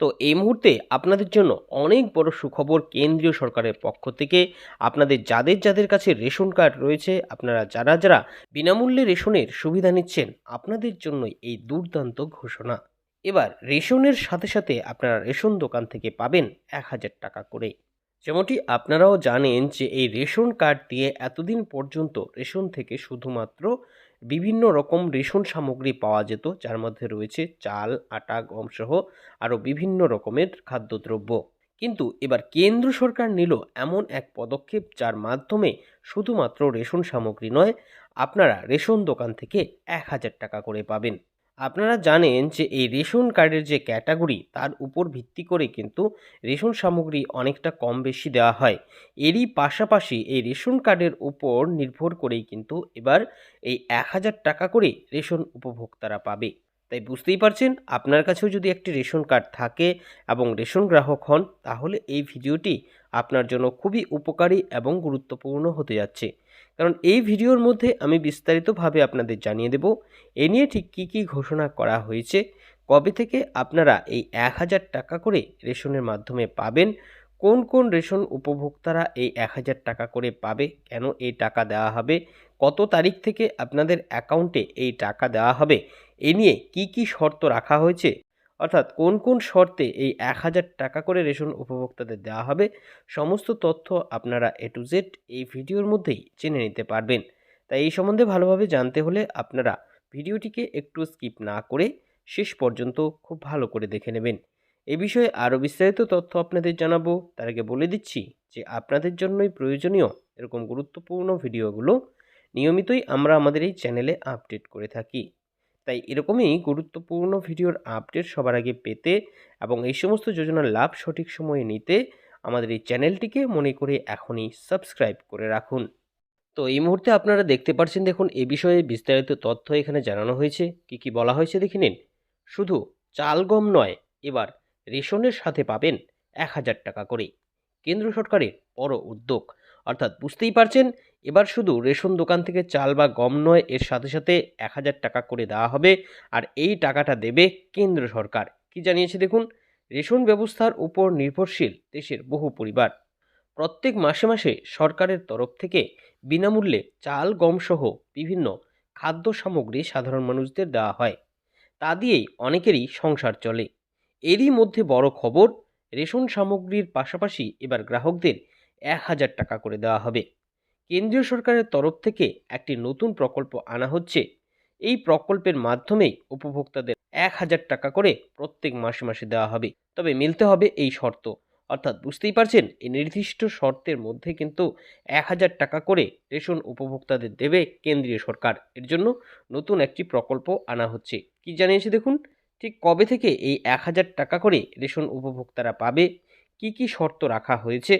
তো এই মুহূর্তে আপনাদের জন্য অনেক বড় সুখবর কেন্দ্রীয় সরকারের পক্ষ থেকে আপনাদের যাদের যাদের কাছে রেশন কার্ড রয়েছে, আপনারা যারা যারা বিনামূল্যে রেশনের সুবিধা নিচ্ছেন, আপনাদের জন্য এই দুর্দান্ত ঘোষণা। এবার রেশনের সাথে সাথে আপনারা রেশন দোকান থেকে পাবেন এক হাজার টাকা করে। যেমনটি আপনারাও জানেন যে এই রেশন কার্ড দিয়ে এতদিন পর্যন্ত রেশন থেকে শুধুমাত্র বিভিন্ন রকম রেশন সামগ্রী পাওয়া যেত, যার মধ্যে রয়েছে চাল, আটা, গম সহ আরও বিভিন্ন রকমের খাদ্যদ্রব্য। কিন্তু এবার কেন্দ্র সরকার নিল এমন এক পদক্ষেপ যার মাধ্যমে শুধুমাত্র রেশন সামগ্রী নয়, আপনারা রেশন দোকান থেকে এক হাজার টাকা করে পাবেন। আপনারা জানেন যে এই রেশন কার্ডের যে ক্যাটাগরি, তার উপর ভিত্তি করে কিন্তু রেশন সামগ্রী অনেকটা কম বেশি দেওয়া হয়। এরই পাশাপাশি এই রেশন কার্ডের উপর নির্ভর করেই কিন্তু এবার এই এক হাজার টাকা করে রেশন উপভোক্তারা পাবে। তাই বুঝতেই পারছেন, আপনার কাছেও যদি একটি রেশন কার্ড থাকে এবং রেশন গ্রাহক হন, তাহলে এই ভিডিওটি আপনার জন্য খুবই উপকারী এবং গুরুত্বপূর্ণ হতে যাচ্ছে। কারণ এই ভিডিওর মধ্যে আমি বিস্তারিতভাবে আপনাদের জানিয়ে দেব। এ নিয়ে ঠিক কী কী ঘোষণা করা হয়েছে, কবে থেকে আপনারা এই এক হাজার টাকা করে রেশনের মাধ্যমে পাবেন, কোন কোন রেশন উপভোক্তারা এই এক হাজার টাকা করে পাবে, কেন এই টাকা দেওয়া হবে, কত তারিখ থেকে আপনাদের অ্যাকাউন্টে এই টাকা দেওয়া হবে, এ নিয়ে কি কি শর্ত রাখা হয়েছে অর্থাৎ কোন কোন শর্তে এই এক হাজার টাকা করে রেশন উপভোক্তাদের দেওয়া হবে, সমস্ত তথ্য আপনারা এ টু জেড এই ভিডিওর মধ্যেই জেনে নিতে পারবেন। তাই এই সম্বন্ধে ভালোভাবে জানতে হলে আপনারা ভিডিওটিকে একটু স্কিপ না করে শেষ পর্যন্ত খুব ভালো করে দেখে নেবেন। এ বিষয়ে আরও বিস্তারিত তথ্য আপনাদের জানাব। তার আগে বলে দিচ্ছি যে আপনাদের জন্যই প্রয়োজনীয় এরকম গুরুত্বপূর্ণ ভিডিওগুলো নিয়মিতই আমরা আমাদের এই চ্যানেলে আপডেট করে থাকি। তাই এরকমই গুরুত্বপূর্ণ ভিডিওর আপডেট সবার আগে পেতে এবং এই সমস্ত যোজনার লাভ সঠিক সময়ে নিতে আমাদের এই চ্যানেলটিকে মনে করে এখনই সাবস্ক্রাইব করে রাখুন। তো এই মুহূর্তে আপনারা দেখতে পাচ্ছেন দেখুন, এ বিষয়ে বিস্তারিত তথ্য এখানে জানানো হয়েছে। কি কি বলা হয়েছে দেখে নিন। শুধু চাল গম নয়, এবার রেশনের সাথে পাবেন এক হাজার টাকা করে। কেন্দ্র সরকারের বড় উদ্যোগ। অর্থাৎ বুঝতেই পারছেন এবার শুধু রেশন দোকান থেকে চাল বা গম নয়, এর সাথে সাথে এক হাজার টাকা করে দেওয়া হবে। আর এই টাকাটা দেবে কেন্দ্র সরকার। কি জানিয়েছে দেখুন, রেশন ব্যবস্থার উপর নির্ভরশীল দেশের বহু পরিবার। প্রত্যেক মাসে মাসে সরকারের তরফ থেকে বিনামূল্যে চাল, গম সহ বিভিন্ন খাদ্য সামগ্রী সাধারণ মানুষদের দেওয়া হয়। তা দিয়েই অনেকেরই সংসার চলে। এরই মধ্যে বড় খবর, রেশন সামগ্রীর পাশাপাশি এবার গ্রাহকদের এক হাজার টাকা করে দেওয়া হবে। কেন্দ্রীয় সরকারের তরফ থেকে একটি নতুন প্রকল্প আনা হচ্ছে। এই প্রকল্পের মাধ্যমেই উপভোক্তাদের এক হাজার টাকা করে প্রত্যেক মাসে মাসে দেওয়া হবে। তবে মিলতে হবে এই শর্ত। অর্থাৎ বুঝতেই পারছেন, এই নির্দিষ্ট শর্তের মধ্যে কিন্তু এক হাজার টাকা করে রেশন উপভোক্তাদের দেবে কেন্দ্রীয় সরকার। এর জন্য নতুন একটি প্রকল্প আনা হচ্ছে। কি জানিয়েছে দেখুন, ঠিক কবে থেকে এই এক হাজার টাকা করে রেশন উপভোক্তারা পাবে? কি কি শর্ত রাখা হয়েছে?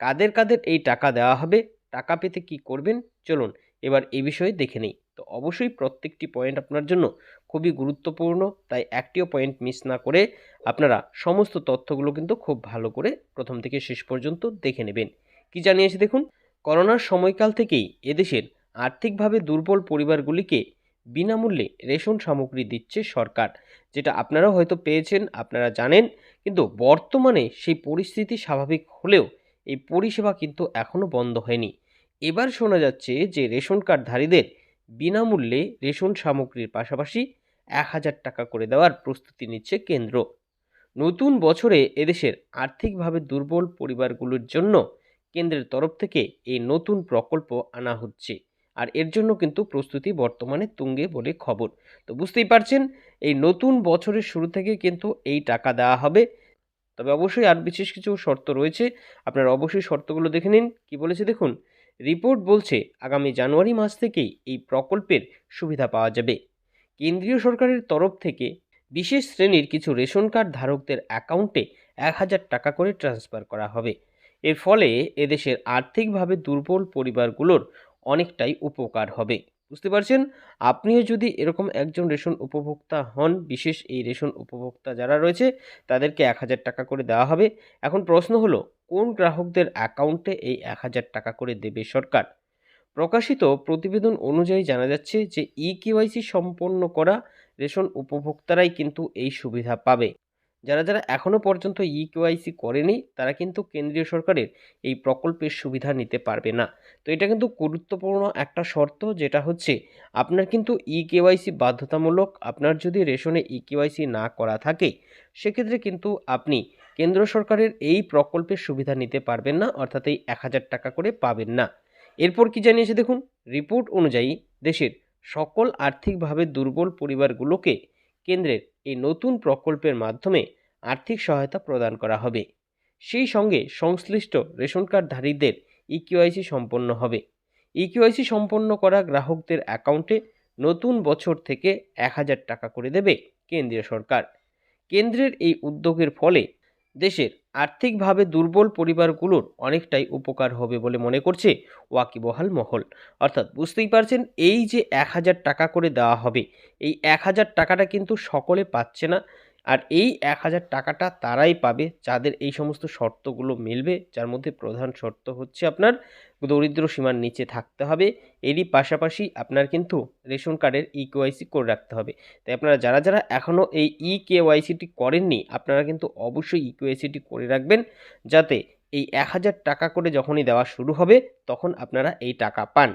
কাদের কাদের এই টাকা দেওয়া হবে? টাকা পেতে কি করবেন? চলুন এবার এ বিষয়ে দেখে নেই। তো অবশ্যই প্রত্যেকটি পয়েন্ট আপনার জন্য খুবই গুরুত্বপূর্ণ, তাই একটিও পয়েন্ট মিস না করে আপনারা সমস্ত তথ্যগুলো কিন্তু খুব ভালো করে প্রথম থেকে শেষ পর্যন্ত দেখে নেবেন। কি জানিয়েছে দেখুন? করোনার সময়কাল থেকেই এদেশের আর্থিকভাবে দুর্বল পরিবারগুলিকে বিনামূল্যে রেশন সামগ্রী দিচ্ছে সরকার, যেটা আপনারাও হয়তো পেয়েছেন, আপনারা জানেন, কিন্তু বর্তমানে সেই পরিস্থিতি স্বাভাবিক হলেও এই পরিষেবা কিন্তু এখনও বন্ধ হয়নি। এবার শোনা যাচ্ছে যে রেশন কার্ডধারীদের বিনামূল্যে রেশন সামগ্রীর পাশাপাশি এক হাজার টাকা করে দেওয়ার প্রস্তুতি নিচ্ছে কেন্দ্র। নতুন বছরে এদেশের আর্থিকভাবে দুর্বল পরিবারগুলোর জন্য কেন্দ্রের তরফ থেকে এই নতুন প্রকল্প আনা হচ্ছে। আর এর জন্য কিন্তু প্রস্তুতি বর্তমানে তুঙ্গে বলে খবর। তো বুঝতেই পারছেন, এই নতুন বছরের শুরু থেকে কিন্তু এই টাকা দেওয়া হবে। তবে অবশ্যই আর বিশেষ কিছু শর্ত রয়েছে। আপনারা অবশ্যই শর্তগুলো দেখে নিন। কি বলেছে দেখুন? রিপোর্ট বলছে, আগামী জানুয়ারি মাস থেকেই এই প্রকল্পের সুবিধা পাওয়া যাবে। কেন্দ্রীয় সরকারের তরফ থেকে বিশেষ শ্রেণির কিছু রেশন কার্ড ধারকদের অ্যাকাউন্টে এক হাজার টাকা করে ট্রান্সফার করা হবে। এর ফলে এদেশের আর্থিকভাবে দুর্বল পরিবারগুলোর অনেকটাই উপকার হবে। বুঝতে পারছেন? আপনিও যদি এরকম একজন রেশন উপভোক্তা হন, বিশেষ এই রেশন উপভোক্তা যারা রয়েছে, তাদেরকে এক হাজার টাকা করে দেওয়া হবে। এখন প্রশ্ন হলো, কোন গ্রাহকদের অ্যাকাউন্টে এই এক হাজার টাকা করে দেবে সরকার? প্রকাশিত প্রতিবেদন অনুযায়ী জানা যাচ্ছে যে, ই কেওয়াইসি সম্পন্ন করা রেশন উপভোক্তারাই কিন্তু এই সুবিধা পাবে। যারা যারা এখনও পর্যন্ত ই কেওয়াইসি করেনি, তারা কিন্তু কেন্দ্রীয় সরকারের এই প্রকল্পের সুবিধা নিতে পারবে না। তো এটা কিন্তু গুরুত্বপূর্ণ একটা শর্ত, যেটা হচ্ছে আপনার কিন্তু ই কেওয়াইসি বাধ্যতামূলক, আপনার যদি রেশনে ই কেওয়াইসি না করা থাকে, সেক্ষেত্রে কিন্তু আপনি কেন্দ্র সরকারের এই প্রকল্পের সুবিধা নিতে পারবেন না, অর্থাৎ এই এক হাজার টাকা করে পাবেন না। এরপর কি জানিয়েছে দেখুন, রিপোর্ট অনুযায়ী দেশের সকল আর্থিকভাবে দুর্বল পরিবারগুলোকে কেন্দ্রের এই নতুন প্রকল্পের মাধ্যমে আর্থিক সহায়তা প্রদান করা হবে। সেই সঙ্গে সংশ্লিষ্ট রেশন কার্ডধারীদের ইকিউআইসি সম্পন্ন হবে। ইকিউআইসি সম্পন্ন করা গ্রাহকদের অ্যাকাউন্টে নতুন বছর থেকে এক হাজার টাকা করে দেবে কেন্দ্রীয় সরকার। কেন্দ্রের এই উদ্যোগের ফলে দেশের আর্থিকভাবে দুর্বল পরিবারগুলোর অনেকটাই উপকার হবে বলে মনে করছে ওয়াকিবহাল মহল। অর্থাৎ বুঝতেই পারছেন, এই যে এক হাজার টাকা করে দেওয়া হবে, এই এক হাজার টাকাটা কিন্তু সকলে পাচ্ছে না। আর এই এক হাজার টাকাটা তারাই পাবে যাদের এই সমস্ত শর্তগুলো মিলবে, যার মধ্যে প্রধান শর্ত হচ্ছে আপনার দরিদ্র সীমার নিচে থাকতে হবে। এরই পাশাপাশি আপনার কিন্তু রেশন কার্ডের ই কেওয়াইসি করে রাখতে হবে। তাই আপনারা যারা যারা এখনও এই ই কেওয়াইসিটি করেননি, আপনারা কিন্তু অবশ্যই ই কেওয়াইসিটি করে রাখবেন যাতে এই এক হাজার টাকা করে যখনই দেওয়া শুরু হবে, তখন আপনারা এই টাকা পান।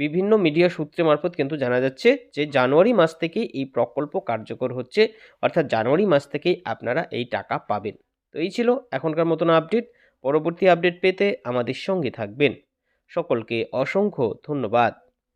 বিভিন্ন মিডিয়া সূত্রে মারফত কিন্তু জানা যাচ্ছে যে জানুয়ারি মাস থেকেই এই প্রকল্প কার্যকর হচ্ছে। অর্থাৎ জানুয়ারি মাস থেকেই আপনারা এই টাকা পাবেন। তো এই ছিল এখনকার মতন আপডেট। পরবর্তী আপডেট পেতে আমাদের সঙ্গে থাকবেন। সকলকে অসংখ্য ধন্যবাদ।